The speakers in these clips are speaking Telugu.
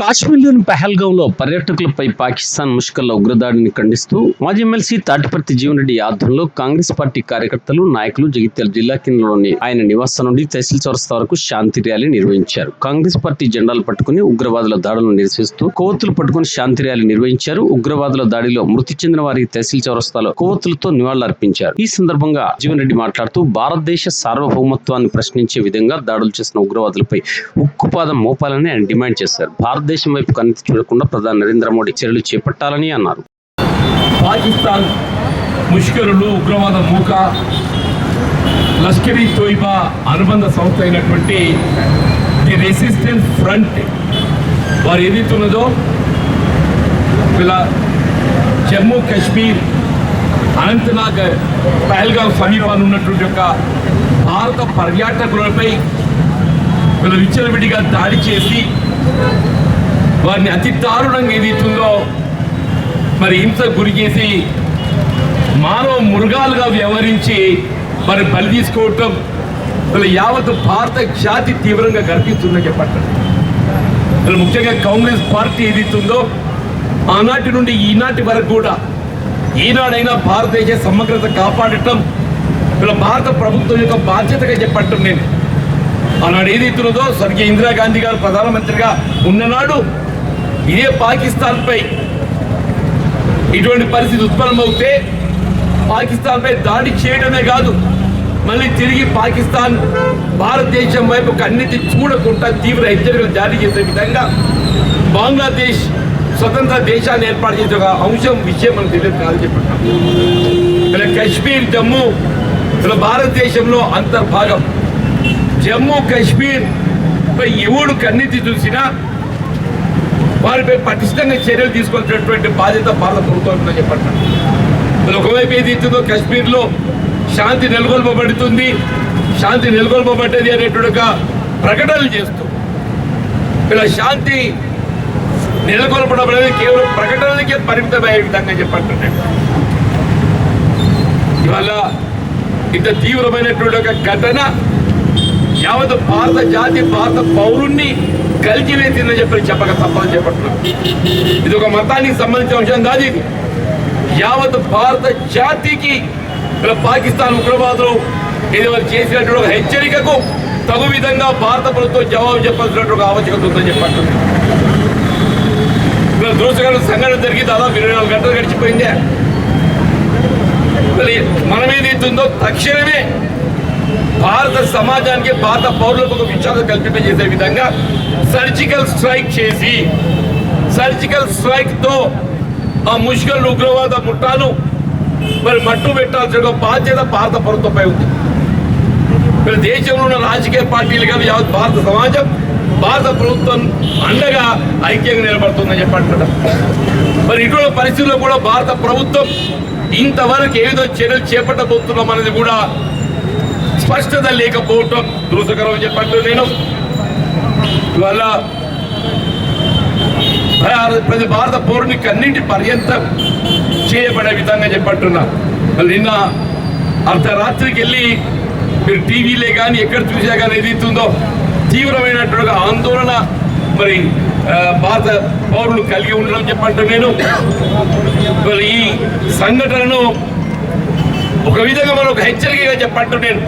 కాశ్మీర్లోని పహల్గాంలో పర్యాటకులపై పాకిస్తాన్ ముష్కర్ల ఉగ్రదాడిని ఖండిస్తూ మాజీ ఎమ్మెల్సీ తాటిపర్తి జీవన్ రెడ్డి ఆధ్వర్యంలో కాంగ్రెస్ పార్టీ కార్యకర్తలు నాయకులు జగిత్యాల జిల్లా కేంద్రంలోని ఆయన నివాసం నుండి తహసీల్ చౌరస్తా వరకు శాంతి ర్యాలీ నిర్వహించారు. కాంగ్రెస్ పార్టీ జెండాలు పట్టుకుని ఉగ్రవాదుల దాడులను నిరసిస్తూ కొవ్వొత్తులు పట్టుకుని శాంతి ర్యాలీ నిర్వహించారు. ఉగ్రవాదుల దాడిలో మృతి చెందిన వారికి తహసీల్ చౌరస్తాలో కొవ్వొత్తులతో నివాళులర్పించారు. ఈ సందర్భంగా జీవన్ రెడ్డి మాట్లాడుతూ భారతదేశ సార్వభౌమత్వాన్ని ప్రశ్నించే విధంగా దాడులు చేసిన ఉగ్రవాదులపై ఉక్కుపాదం మోపాలని ఆయన డిమాండ్ చేశారు. భారత భారతదేశం వైపు కన్నెత్తి చూడకుండా ప్రధాని నరేంద్ర మోడీ చర్యలు చేపట్టాలని అన్నారు. పాకిస్తాన్ ముష్కరులు ఉగ్రవాద మూక లష్కరీ తోయిబా అనుబంధ సంస్థ అయినటువంటి ది రెసిస్టెన్స్ ఫ్రంట్ వారు ఏదైతున్నదో ఇలా జమ్మూ కాశ్మీర్ అనంతనాగ్ పహల్గాం సమీపాన్ని ఉన్నటువంటి యొక్క భారత పర్యాటకులపై వీళ్ళ విచ్చలవిడిగా దాడి చేసి వారిని అతి దారుణంగా ఏదైతుందో మరి హింస గురి చేసి మానవ మృగాలుగా వ్యవహరించి మరి బలి తీసుకోవటం అసలు యావత్ భారత ఖ్యాతి తీవ్రంగా కనిపిస్తుందని చెప్పండి అసలు ముఖ్యంగా కాంగ్రెస్ పార్టీ ఏదైతుందో ఆనాటి నుండి ఈనాటి వరకు కూడా ఈనాడైనా భారతదేశ సమగ్రత కాపాడటం ఇలా భారత ప్రభుత్వం యొక్క బాధ్యతగా చెప్పటం నేను. ఆనాడు ఏదైతున్నదో స్వర్గీయ ఇందిరాగాంధీ గారు ప్రధానమంత్రిగా ఉన్ననాడు ఇదే పాకిస్తాన్పై ఇటువంటి పరిస్థితి ఉత్పన్నమవుతే పాకిస్తాన్పై దాడి చేయడమే కాదు మళ్ళీ తిరిగి పాకిస్తాన్ భారతదేశం వైపు కన్నిటి చూడకుండా తీవ్ర హెచ్చరికలు జారీ చేసే విధంగా బంగ్లాదేశ్ స్వతంత్ర దేశాన్ని ఏర్పాటు చేసే ఒక అంశం విషయం మనకు తెలియదు కాదు చెప్పండి. ఇలా కాశ్మీర్ జమ్మూ ఇలా భారతదేశంలో అంతర్భాగం. జమ్మూ కశ్మీర్ ఎవడు కన్నెత్తి చూసినా వారిపై పటిష్టంగా చర్యలు తీసుకొచ్చినటువంటి బాధ్యత భారత ప్రభుత్వం ఉందని చెప్పండి. మరి ఒకవైపు ఏది ఇస్తుందో కాశ్మీర్లో శాంతి నెలకొల్పబడుతుంది. శాంతి నెలకొల్పబడ్డది అనేటువంటి ఒక ప్రకటనలు చేస్తూ. ఇలా శాంతి నెలకొల్పడం అనేది కేవలం ప్రకటనలకే పరిమితమయ్యే విధంగా చెప్పండి. ఇవాళ ఇంత తీవ్రమైనటువంటి ఒక ఘటన యావత్ భారత జాతి భారత పౌరుణ్ణి కలిచివేసిందని చెప్పి చెప్పక తప్పని చెప్పట్లేదు. ఇది ఒక మతానికి సంబంధించిన అంశం కాదు ఇది. యావత్ భారత జాతికి ఇలా పాకిస్తాన్ ఉగ్రవాదులు ఇది వారు చేసినటువంటి ఒక హెచ్చరికకు తగు విధంగా భారత ప్రభుత్వం జవాబు చెప్పాల్సినటువంటి ఒక ఆవశ్యకత ఉందని చెప్పట్లేదు. ఇలా దృశ్యకరణ సంఘటన జరిగి దాదాపు ఇరవై నాలుగు గంటలు గడిచిపోయిందే. మరి మనమేది ఏదైతుందో తక్షణమే భారత సమాజానికి భారత పౌరులకు ఒక విశ్వాసం కల్పింపజేసే విధంగా సర్జికల్ స్ట్రైక్ చేసి సర్జికల్ స్ట్రైక్తో ఆ ముష్కల్ ఉగ్రవాద ముఠాను మరి మట్టు పెట్టాల్సిన బాధ్యత భారత ప్రభుత్వంపై ఉంది. మరి దేశంలో ఉన్న రాజకీయ పార్టీలు కానీ యావత్ భారత సమాజం భారత ప్రభుత్వం అండగా ఐక్యంగా నిలబడుతుందని చెప్పంటున్నాడు మరి ఇటువంటి పరిస్థితుల్లో కూడా భారత ప్రభుత్వం ఇంతవరకు ఏదో చర్యలు చేపట్టబోతున్నాం అనేది కూడా స్పష్టత లేకపోవటం దృఢకరం అని చెప్పట్లేదు నేను. ఇవాళ ప్రతి భారత పౌరుని కన్నింటి పర్యంతం చేయబడే విధంగా చెప్పట్టున్నా. నిన్న అర్ధరాత్రికి వెళ్ళి మీరు టీవీలే కానీ ఎక్కడ చూసా కానీ ఏదైతుందో తీవ్రమైనటువంటి ఆందోళన మరి భారత పౌరులు కలిగి ఉండడం చెప్పంటూ నేను. మరి ఈ సంఘటనను ఒక విధంగా మనం ఒక హెచ్చరికగా చెప్పట్టు నేను.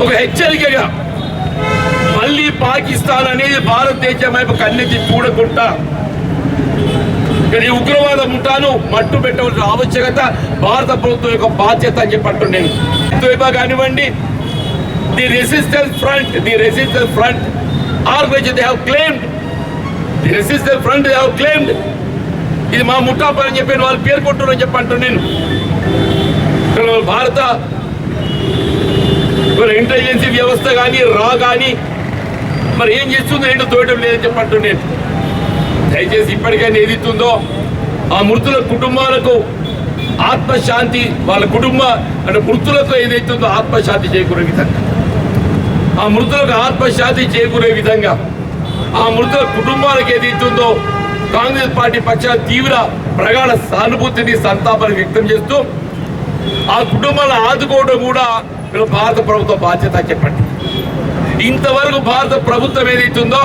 ఒక హెచ్చరికగా మళ్ళీ పాకిస్తాన్ అనేది భారతదేశం వైపు కన్నెత్తి చూడకుండా ఇక్కడ ఈ ఉగ్రవాద ముఠాను మట్టు పెట్టవలసిన ఆవశ్యకత భారత ప్రభుత్వం యొక్క బాధ్యత అని చెప్పట్టు నేను. కానివ్వండి the resistance front the resistance front organise they have claimed the resistance front they have claimed ఇది మా ముఠా పని అని చెప్పి వాళ్ళు పేర్కొంటున్నారని చెప్పంటున్నాను నేను. భారత మరి ఇంటెలిజెన్సీ వ్యవస్థ కానీ రా కానీ మరి ఏం చేస్తుందో ఏంటో తోయడం లేదని చెప్పట్టు నేను దయచేసి ఇప్పటికైనా ఏదిస్తుందో ఆ మృతుల కుటుంబాలకు ఆత్మశాంతి వాళ్ళ కుటుంబ అంటే మృతులకు ఏదైతుందో ఆత్మశాంతి చేకూరే విధంగా. ఆ మృతులకు ఆత్మశాంతి చేకూరే విధంగా ఆ మృతుల కుటుంబాలకు ఏదైతుందో కాంగ్రెస్ పార్టీ పక్షాన తీవ్ర ప్రగాఢ సానుభూతిని సంతాపాన్ని వ్యక్తం చేస్తూ ఆ కుటుంబాలను ఆదుకోవడం కూడా మీరు భారత ప్రభుత్వ బాధ్యత చెప్పండి. ఇంతవరకు భారత ప్రభుత్వం ఏదైతుందో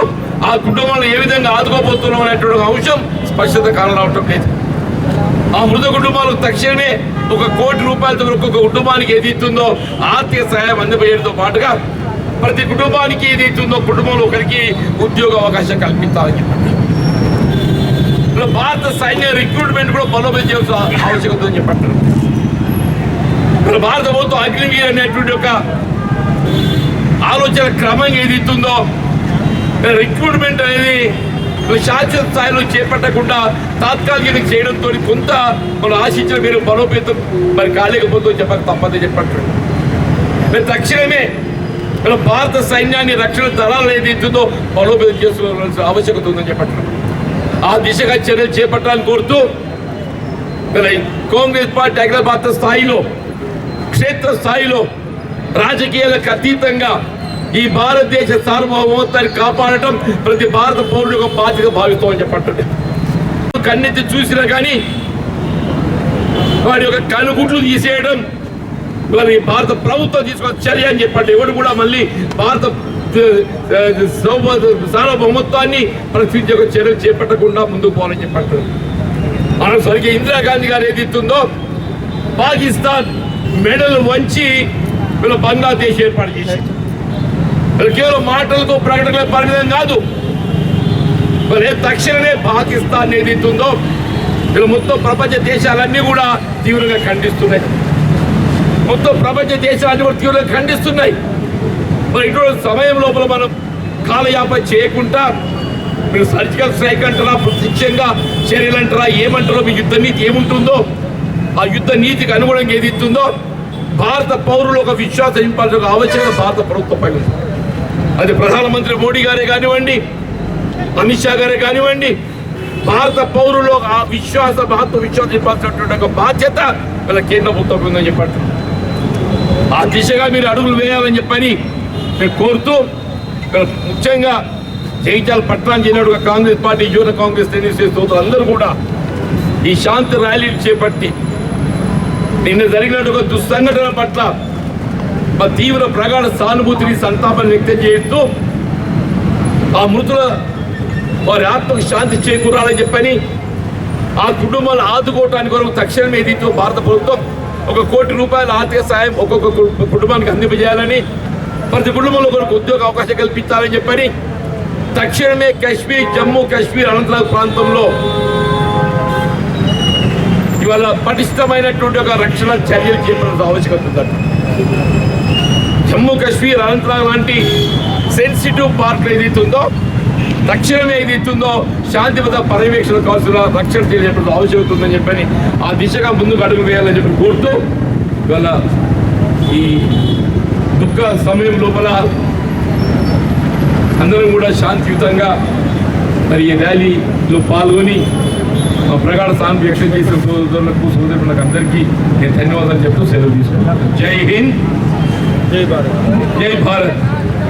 ఆ కుటుంబాలను ఏ విధంగా ఆదుకోబోతున్నాం అనేటువంటి ఒక అంశం స్పష్టత కానరావటం లేదు. ఆ మృత కుటుంబాలకు తక్షణమే ఒక కోటి రూపాయలతో ఒక్కొక్క కుటుంబానికి ఏది ఇస్తుందో ఆర్థిక సహాయం అందజేయడంతో పాటుగా ప్రతి కుటుంబానికి ఏది ఇస్తుందో కుటుంబంలో ఒకరికి ఉద్యోగ అవకాశం కల్పించాలని చెప్పండి. ఇలా భారత సైన్య రిక్రూట్మెంట్ కూడా బలోపేతం చేయాల్సిన ఆవశ్యకత ఉందని చెప్పండి. ఇలా భారత ప్రభుత్వం అగ్నివీర్ అనేటువంటి ఒక ఆలోచన క్రమం ఏది ఇస్తుందో రిక్రూట్మెంట్ అనేది శాశ్వత స్థాయిలో చేపట్టకుండా తాత్కాలిక చేయడంతో కొంత మనం ఆశించిన మీరు బలోపేతం మరి కాలేకపోతే చెప్పక తప్పదే చెప్పట్టు మీరు తక్షణమే మన భారత సైన్యాన్ని రక్షణ దళాలు ఏది ఇస్తుందో బలోపేతం చేసుకోవాల్సిన ఆవశ్యకత ఉందని చెప్పట్టు ఆ దిశగా చర్యలు చేపట్టాలని కోరుతూ మరి కాంగ్రెస్ పార్టీ అఖిల భారత స్థాయిలో క్షేత్ర స్థాయిలో రాజకీయాలకు అతీతంగా ఈ భారతదేశ సార్వభౌమత్వాన్ని కాపాడటం ప్రతి భారత పౌరుడు ఒక బాధ్యత భావిస్తామని చెప్పండి కన్నెత్తి చూసినా కానీ వారి యొక్క కనుగుట్లు తీసేయడం మరి భారత ప్రభుత్వం తీసుకున్న చర్య అని చెప్పండి ఎవరు కూడా మళ్ళీ భారత సార్వభౌమత్వాన్ని ప్రశ్నించే ఒక చర్యలు చేపట్టకుండా ముందుకు పోవాలని చెప్పండి మనం సరిగ్గా ఇందిరాగాంధీ గారు ఏది ఇస్తుందో పాకిస్తాన్ మెడల్ వంచి వీళ్ళ బంగ్లాదేశ్ ఏర్పాటు చేశారు వీళ్ళు కేవలం మాటలతో ప్రకటనలే పరిమితం కాదు. మరి తక్షణమే పాకిస్తాన్ ఏది ఉందో వీళ్ళు మొత్తం ప్రపంచ దేశాలన్నీ కూడా తీవ్రంగా ఖండిస్తున్నాయి. మొత్తం ప్రపంచ దేశాలన్నీ కూడా తీవ్రంగా ఖండిస్తున్నాయి. మరి ఇటువంటి సమయం లోపల మనం కాలయాపన చేయకుండా మీరు సర్జికల్ స్ట్రైక్ అంటారా ప్రత్యక్షంగా చర్యలు అంటారా ఏమంటారో మీ యుద్ధ నీతి ఏముంటుందో ఆ యుద్ధ నీతికి అనుగుణంగా ఏది ఇస్తుందో భారత పౌరులు ఒక విశ్వాసం ఇంపాల్సిన ఒక ఆవశ్యకత భారత ప్రభుత్వంపై ఉంది. అది ప్రధానమంత్రి మోడీ గారే కానివ్వండి అమిత్ షా గారే కానివ్వండి భారత పౌరులు ఆ విశ్వాస భారత విశ్వాసం ఇవ్వాల్సినటువంటి ఒక బాధ్యత వీళ్ళ కేంద్ర ప్రభుత్వం ఉందని చెప్పారు ఆ దిశగా మీరు అడుగులు వేయాలని చెప్పని నేను కోరుతూ ముఖ్యంగా జగిత్యాల పట్టణం చెందిన కాంగ్రెస్ పార్టీ యువత కాంగ్రెస్ టెన్నిస్ అందరూ కూడా ఈ శాంతి ర్యాలీలు చేపట్టి నిన్న జరిగినట్టు ఒక దుస్సంఘటన పట్ల తీవ్ర ప్రగాఢ సానుభూతిని సంతాపం వ్యక్తం చేస్తూ ఆ మృతుల వారి ఆత్మకు శాంతి చేకూరాలని చెప్పని ఆ కుటుంబాలు ఆదుకోవటానికి కొరకు తక్షణమే దీంతో భారత ప్రభుత్వం ఒక కోటి రూపాయల ఆర్థిక సాయం ఒక్కొక్క కుటుంబానికి అందింపజేయాలని ప్రతి కుటుంబంలో ఒకరికి ఉద్యోగ అవకాశం కల్పించాలని చెప్పని తక్షణమే కాశ్మీర్ జమ్మూ కాశ్మీర్ అనంతనాగ్ ప్రాంతంలో ఇవాళ పటిష్టమైనటువంటి ఒక రక్షణ చర్యలు చేపట్టాల్సిన ఆవశ్యకత ఉందండి జమ్మూ కాశ్మీర్ అనంతరం లాంటి సెన్సిటివ్ పార్క్ ఏదైతే ఉందో రక్షణ ఏదైతే ఉందో శాంతి పర్యవేక్షణ కావాల్సిన రక్షణ చేయాల్సిన ఆవశ్యకత ఉందని చెప్పని ఆ దిశగా ముందుకు అడుగు వేయాలని చెప్పి కోరుతూ ఇవాళ ఈ దుఃఖ సమయం లోపల అందరం కూడా శాంతియుతంగా మరి ఈ ర్యాలీలో పాల్గొని ప్రగాఢ సాను వ్యక్తం చేసిన సోదరులకు సోదరులకు అందరికీ నేను ధన్యవాదాలు చెప్తూ సెలవు తీసుకున్నాను జై హింద్. జై భారత్. జై భారత్.